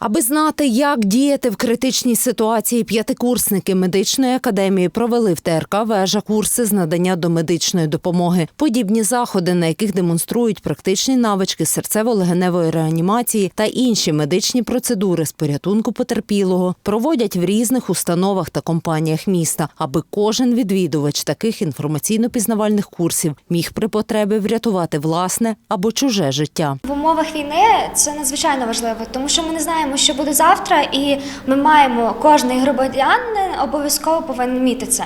Аби знати, як діяти в критичній ситуації, п'ятикурсники медичної академії провели в ТРК вежа курси з надання домедичної допомоги. Подібні заходи, на яких демонструють практичні навички серцево-легеневої реанімації та інші медичні процедури з порятунку потерпілого, проводять в різних установах та компаніях міста, аби кожен відвідувач таких інформаційно-пізнавальних курсів міг при потребі врятувати власне або чуже життя. В умовах війни це надзвичайно важливо, тому що ми не знаємо, що буде завтра, і ми маємо кожний громадянин обов'язково повинен вміти це.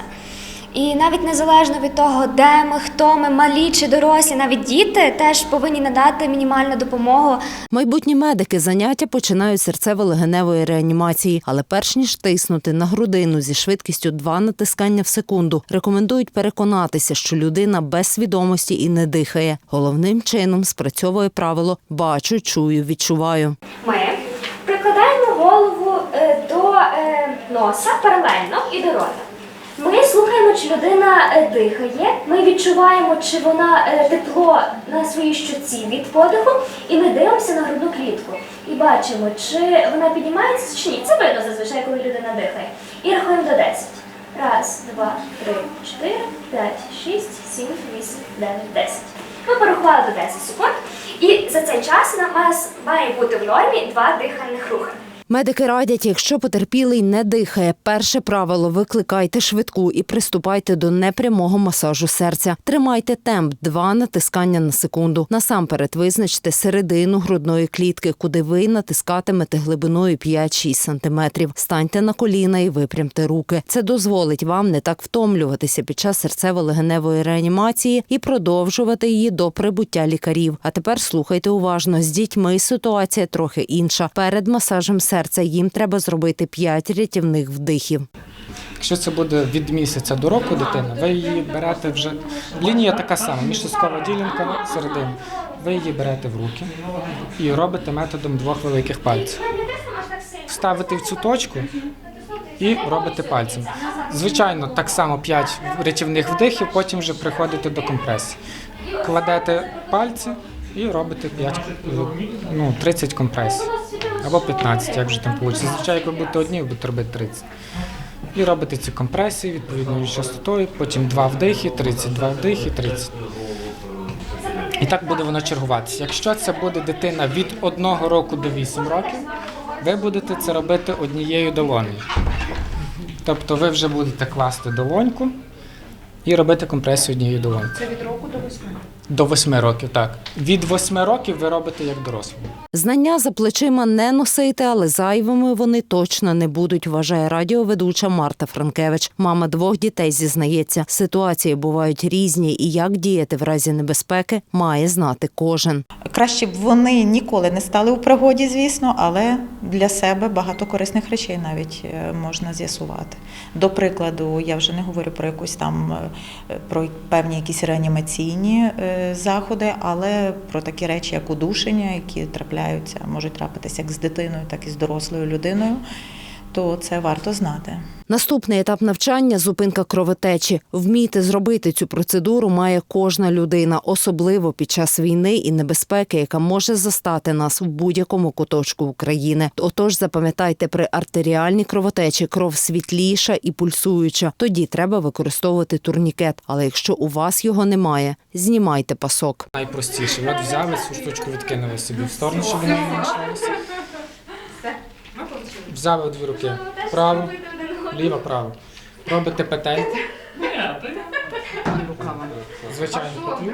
І навіть незалежно від того, де ми, хто ми, малі чи дорослі, навіть діти теж повинні надати мінімальну допомогу. Майбутні медики заняття починають серцево-легеневої реанімації, але перш ніж тиснути на грудину зі швидкістю 2 натискання в секунду, рекомендують переконатися, що людина без свідомості і не дихає. Головним чином спрацьовує правило бачу, чую, відчуваю. Прикладаємо голову е, до е, носа паралельно і до рота. Ми слухаємо, чи людина е, дихає. Ми відчуваємо, чи вона тепло на своїй щоці від подиху, і ми дивимося на грудну клітку. І бачимо, чи вона піднімається чи ні. Це видно зазвичай, коли людина дихає. І рахуємо до 10. Раз, два, три, чотири, п'ять, шість, сім, вісім, дев'ять, десять. Ми порахували до 10 секунд. І за цей час у нас має бути в нормі два дихальних рухи. Медики радять, якщо потерпілий не дихає, перше правило викликайте швидку і приступайте до непрямого масажу серця. Тримайте темп два натискання на секунду. Насамперед визначте середину грудної клітки, куди ви натискатимете глибиною 5-6 сантиметрів. Станьте на коліна і випрямте руки. Це дозволить вам не так втомлюватися під час серцево-легеневої реанімації і продовжувати її до прибуття лікарів. А тепер слухайте уважно. З дітьми ситуація трохи інша. Перед масажем серця їм треба зробити 5 рятівних вдихів. Якщо це буде від місяця до року дитина, ви її берете вже. Лінія така сама, міжсоскова ділянка середини. Ви її берете в руки і робите методом двох великих пальців. Ставите в цю точку і робите пальцем. Звичайно, так само 5 рятівних вдихів, потім вже приходите до компресії. Кладете пальці і робите 5, ну, 30 компресій. Або 15, як вже там вийде. Зазвичай, як ви будете одні, будете робити 30. І робите ці компресії відповідною частотою, потім 2 вдихи, 32 вдихи, 30. І так буде воно чергуватися. Якщо це буде дитина від 1 року до 8 років, ви будете це робити однією долонею. Тобто ви вже будете класти долоньку і робити компресію однією долонькою. Це від року до 8? До 8 років, так. Від 8 років ви робите як дорослі. Знання за плечима не носити, але зайвими вони точно не будуть, вважає радіоведуча Марта Франкевич. Мама двох дітей зізнається, ситуації бувають різні, і як діяти в разі небезпеки, має знати кожен. Краще б вони ніколи не стали у пригоді, звісно, але для себе багато корисних речей навіть е, можна з'ясувати. До прикладу, я вже не говорю про якусь там е, про певні якісь реанімаційні е, заходи, але про такі речі, як удушення, які трапляються, можуть трапитися як з дитиною, так і з дорослою людиною. То це варто знати. Наступний етап навчання зупинка кровотечі. Вміти зробити цю процедуру має кожна людина, особливо під час війни і небезпеки, яка може застати нас в будь-якому куточку України. Отож, запам'ятайте, при артеріальній кровотечі кров світліша і пульсуюча. Тоді треба використовувати турнікет. Але якщо у вас його немає, знімайте пасок. Найпростіше. От взяли цю штучку, відкинули собі в сторону, щоб вона не мішалася. Взяли дві руки. Право, ліво, право. Робите петельку. Звичайно, петлю.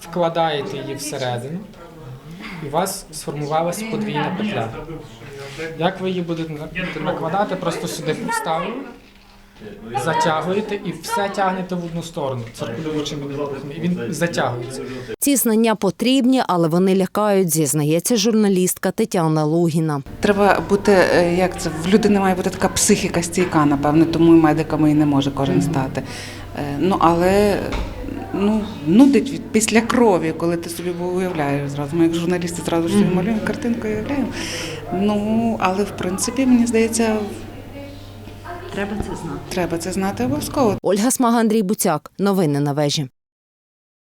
Вкладаєте її всередину. І у вас сформувалася подвійна петля. Як ви її будете накладати, просто сюди вставили, затягуєте і все тягнете в одну сторону циркулюючими рухами. І він затягується. Ці знання потрібні, але вони лякають, зізнається журналістка Тетяна Лугіна. Треба бути, е, як це в людини має бути така психіка стійка, напевно, тому і медиками і не може кожен стати. Е, Ну але ну нудить від після крові, коли ти собі уявляєш зразу. Ми як журналісти зразу ж собі малюємо картинку і уявляємо. Ну але в принципі мені здається, Треба це знати. треба це знати обов'язково. Ольга Смага, Андрій Буцяк. Новини на вежі.